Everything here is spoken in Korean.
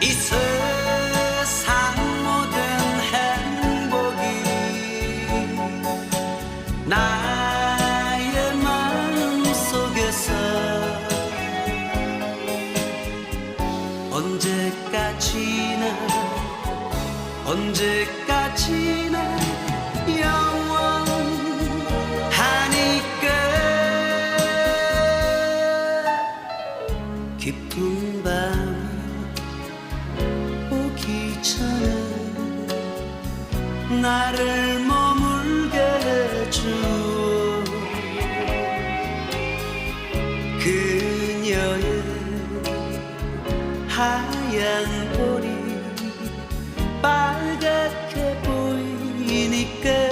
이 세상 모든 행복이 나의 마음 속에서 언제까지나 영원하니까. 깊은 밤 전에 나를 머물게 해줘. 그녀의 하얀 볼이 빨갛게 보이니까